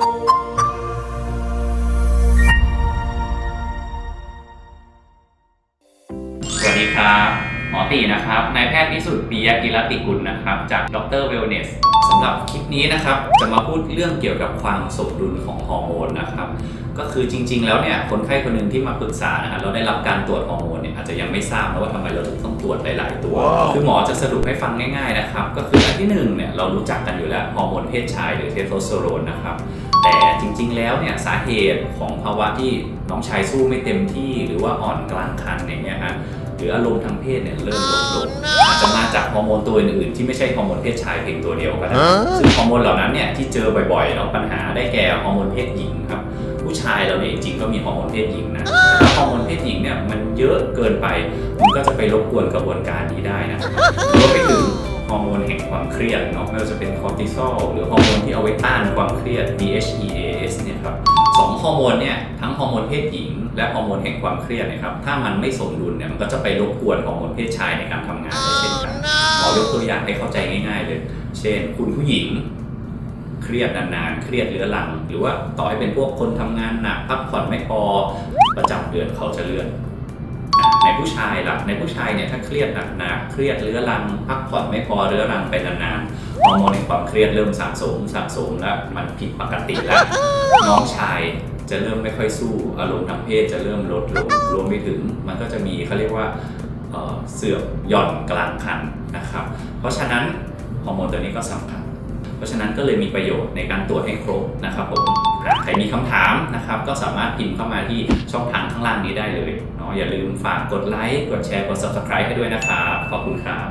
สวัสดีครับ หมอตีนะครับ นายแพทย์พิสุทธิ์ปียกิรติกุลนะครับ จากดรเวลเนสสำหรับคลิปนี้นะครับ จะมาพูดเรื่องเกี่ยวกับความสมดุลของฮอร์โมนนะครับ ก็คือจริง ๆ แล้วเนี่ย คนไข้คนหนึ่งที่มาปรึกษานะฮะเราได้รับการตรวจฮอร์โมนเนี่ยอาจจะยังไม่ทราบนะว่าทำไมเราถึงต้องตรวจหลายๆตัว คือหมอจะสรุปให้ฟังง่าย ๆ นะครับ ก็คืออันที่หนึ่งเนี่ยเรารู้จักกันอยู่แล้วฮอร์โมนเพศชายหรือเทสโทสเตอโรนนะครับแต่จ ริง ๆ แล้วเนี่ยสาเหตุของภาวะที่น้องชายสู้ไม่เต็มที่หรือว่าอ่อนกลางคันอย่างเงี้ยฮะหรืออารมณ์ทางเพศเนี่ยเริ่มลดลงอาจจะมาจากฮอร์โมนตัวอื่นๆที่ไม่ใช่ฮอร์โมนเพศชายเพียงตัวเดียวก็ได้ซึ่งฮอร์โมนเหล่านั้นเนี่ยที่เจอบ่อยๆเนาะปัญหาได้แก่ฮอร์โมนเพศหญิงครับผู้ชายเราเนี่ยจริงๆก็มีฮอร์โมนเพศหญิงนะแต่ถ้าฮอร์โมนเพศหญิงเนี่ยมันเยอะเกินไปมันก็จะไปรบกวนกระบวนการนี้ได้นะรวมไปถึง ฮอร์โมนแห่งความเครียดเนาะไม่ว่าจะเป็นคอร์ติซอลหรือฮอร์โมนที่เอาไว้ต้านความเครียด DHEAS เนี่ยครับสองฮอร์โมนเนี่ยทั้งฮอร์โมนเพศหญิง และฮอร์โมนแห่งความเครียดนะครับถ้ามันไม่สมดุลเนี่ยมันก็จะไปรบกวนฮอร์โมนเพศชายในการทำงานได้เช่นกันขอยกตัวอย่างให้เข้าใจง่ายๆเลย เช่น คุณผู้หญิงเครียดนานๆ เครียดเรื้อรัง หรือว่าต่อให้เป็นพวกคนทำงานหนักพักผ่อนไม่พอประจำเดือนเขาจะเลื่อน ในผู้ชายล่ะในผู้ชายเนี่ยถ้าเครียดหนักๆเครียดเรื้อรังพักผ่อนไม่พอเรื้อรังไปนานๆฮอร์โมนในความเครียดเริ่มสะสมสะสมแล้วมันผิดปกติแล้วน้องชายจะเริ่มไม่ค่อยสู้อารมณ์ทางเพศจะเริ่มลดลงรวมไปถึงมันก็จะมีเขาเรียกว่าเอ่อเสื่อมหย่อนกลางคันนะครับ เพราะฉะนั้นฮอร์โมนตัวนี้ก็สำคัญ เพราะฉะนั้นก็เลยมีประโยชน์ในการตรวจให้ครบนะครับผมหาก ใครมีคำถามนะครับ ก็สามารถพิมพ์เข้ามาที่ช่องทางข้างล่างนี้ได้เลยเนาะอย่าลืมฝากกดไลค์กดแชร์กด subscribe ให้ด้วยนะครับ ขอบคุณครับ